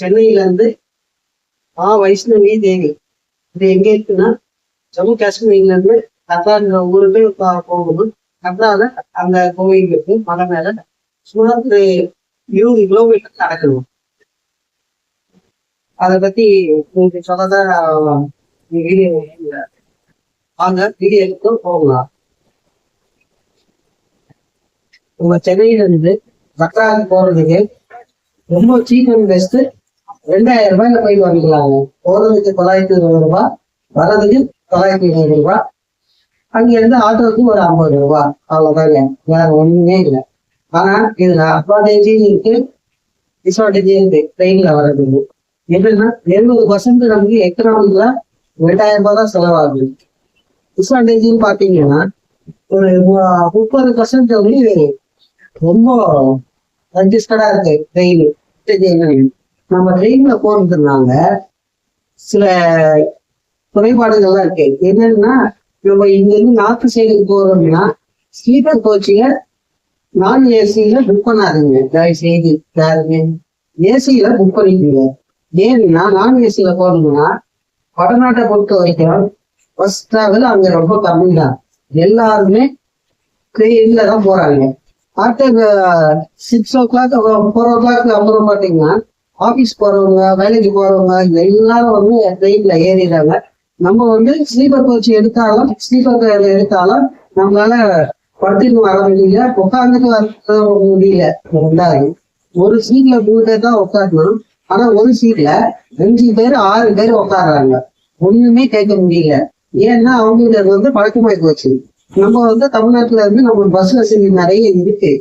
சென்னையில இருந்து ஆ வைஷ்ணவி தேவி. இது எங்க இருக்குன்னா ஜம்மு காஷ்மீர்ல இருந்து கத்தாங்கிற ஊருக்கு போகணும் கத்தால அந்த கோவில் இருக்கு மலை மேல. சுமார் ஒரு இருபது கிலோமீட்டர் நடக்கணும். அதை பத்தி உங்களுக்கு சொல்லதான் வீடியோ வாங்க வீடியோ எடுத்து போகலாம். உங்க சென்னையில இருந்து கத்தாக்கு போறதுக்கு ரொம்ப சீப் அண்ட் பெஸ்ட் ரெண்டாயிரம் ரூபாயில போய் வாங்கிக்கலாங்க. போறதுக்கு தொள்ளாயிரத்தி இருபது ரூபாய் வர்றதுக்கு தொள்ளாயிரத்தி இருபது ரூபாய் அங்க இருந்து ஆட்டோவுக்கு ஒரு ஐம்பது ரூபாய் அவ்வளவுதாங்க. வேற ஒண்ணுமே இல்லை. ஆனா இதுல அட்வான்டேஜும் இருக்கு டிஸ்அட்வான்டேஜும் இருக்கு. ட்ரெயின்ல வர்றதுக்கு. என்னன்னா எழுபது பர்சன்ட் நமக்கு எக்கனாமிக்ல ரெண்டாயிரம் ரூபாய் தான் செலவாகுது. டிஸ்அட்வான்டேஜ்னு பாத்தீங்கன்னா ஒரு முப்பது பர்சன்ட் வந்து ரொம்ப அட்ஜஸ்டடா இருக்கு ட்ரெயின் நம்ம ட்ரெயின்ல போறதுனால சில குறைபாடுகள்லாம் இருக்கு. என்னன்னா நம்ம இங்க இருந்து நார்த் சைடுக்கு போறோம்னா ஸ்லீப்பர் கோச்சிங்க நான் ஏசியில புக் பண்ணாருங்க தயவு செய்து யாருமே ஏசியில புக் பண்ணிக்கோங்க. ஏன்னா நான் ஏசியில போறோம்னா வடநாட்டை பொறுத்த வரைக்கும் பஸ் டிராவல் அங்க ரொம்ப கம்மி தான். எல்லாருமே ட்ரெயின்ல தான் போறாங்க. After six o'clock four o'clock அப்புறம் பார்த்தீங்கன்னா ஆபீஸ் போறவங்க வேலைக்கு போறவங்க எல்லாரும் வந்து ட்ரெயின்ல ஏறிடுறாங்க. நம்ம வந்து ஸ்லீப்பர் கோச் எடுத்தாலும் ஸ்லீப்பர் எடுத்தாலும் நம்மளால படுத்துட்டு வர முடியல உட்காந்துட்டு வர முடியல. ரெண்டாவது ஒரு சீட்ல மூணு பேர் தான் உட்காரணும். ஆனா ஒரு சீட்ல அஞ்சு பேர் ஆறு பேர் உட்காடுறாங்க ஒண்ணுமே கேட்க முடியல. ஏன்னா அவங்களுக்கு வந்து பழக்கமாய் போச்சு. நம்ம வந்து தமிழ்நாட்டுல இருந்து நம்ம பஸ் வசதி நிறைய இருக்கு.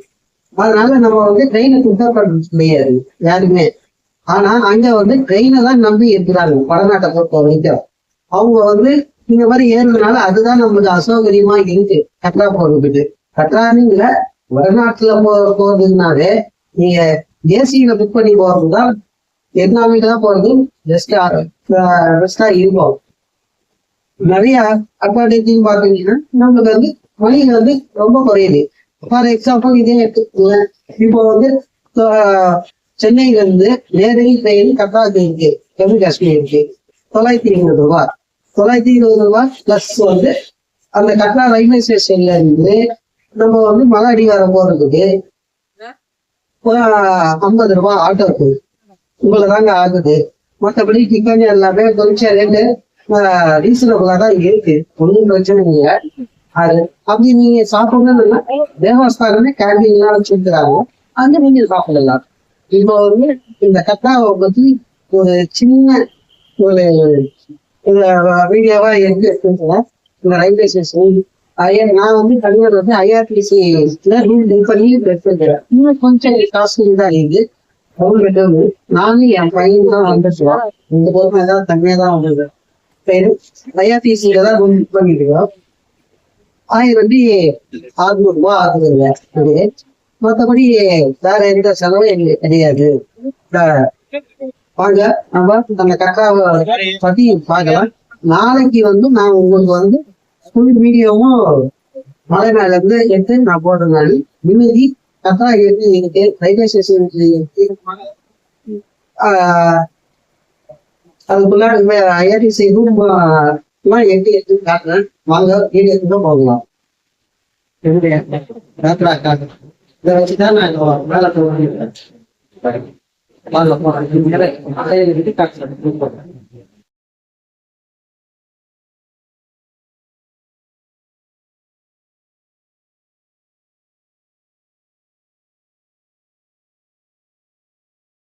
அதனால நம்ம வந்து ட்ரெயினை ப்ரிஃபர் பண்ண முடியாது. யாருமே. ஆனா அங்க வந்து ட்ரெயினை தான் நம்பி இருக்கிறாங்க. வடநாட்டை பொறுத்த வரைக்கும் அவங்க வந்து இந்த மாதிரி ஏறுறதுனால அதுதான் நம்மளுக்கு அசௌகரியமா இருக்கு. கட்ரா போறதுக்கு. கட்ரானிங்கள வடநாட்டுல போ போறதுனாலே நீங்க ஏசியில புக் பண்ணி போறது தான் போறது பெஸ்டா பெஸ்டா இருக்கும். நிறைய அட்வான்டேஜ் பாத்தீங்கன்னா நம்மளுக்கு வந்து மணி வந்து ரொம்ப குறையுது. ஃபார் எக்ஸாம்பிள் இதே எடுத்துக்கோங்க இப்போ வந்து சென்னையில இருந்து நேரடி ட்ரெயின் கட்டாக்கு இருக்கு ஜம்மு காஷ்மீருக்கு. தொள்ளாயிரத்தி இருபது ரூபாய் தொள்ளாயிரத்தி இருபது ரூபாய் பிளஸ் வந்து அந்த கட்னா ரயில்வே ஸ்டேஷன்ல இருந்து நம்ம வந்து மலை அடிவாரம் போறதுக்கு ஐம்பது ரூபாய் ஆட்டோக்கு உங்களை தாங்க ஆகுது. மற்றபடி டிஃபன் எல்லாமே கொஞ்சம் ரேட்டு ரீசனபிளா தான் இருக்கு. ஒன்றும் பிரச்சனை இல்லை. அது அப்படி நீங்க சாப்பிடணும்னா தேவஸ்தானமே கேண்டீன்லாம் வச்சிருக்கிறாங்க. அங்க நீங்க சாப்பிடலாம். இப்போ வந்து இந்த கத்தாவை பத்தி ஒரு சின்ன ஒரு வீடியோவா எடுத்து இந்த ரயில்வே ஸ்டேஷன் ஐயா நான் வந்து தனியார் வந்து ஐஆர்டிசி ரூல் புக் பண்ணி எடுத்துக்கிறேன் இன்னும் கொஞ்சம் காஸ்ட்லி தான் இருக்கு கவர்மெண்ட் வந்து நானும் என் பையன் தான் வந்துருக்கோம் இந்த பொறுமை தான் தனியாக தான் வந்தது ஐஆர்டிசியில தான் ரூல் புக் பண்ணிருக்கோம் ஆயிரம் வந்து அறுநூறுபா ஆகுதுங்க அப்படியே மற்றபடி வேற எந்த செலவும் எங்களுக்கு கிடையாது. வாங்க நம்ம அந்த கக்காவை பத்தி பார்க்கலாம். நாளைக்கு வந்து நான் உங்களுக்கு வந்து ஃபுல் வீடியோவும் மழை மேல இருந்து எடுத்து நான் போடுறேன். நிம்மதி கக்கா எடுத்து இருக்கு. ரயில்வே ஸ்டேஷன் அதுக்குள்ள ஐஆர்டிசி ரூம் எட்டு எடுத்து காட்டுறேன். வாங்க வீடியோக்கு தான் போகலாம். என்னுடைய காட்டு இதை வச்சுதான் நான் இப்போ போகிறேன் வாங்க போறேன்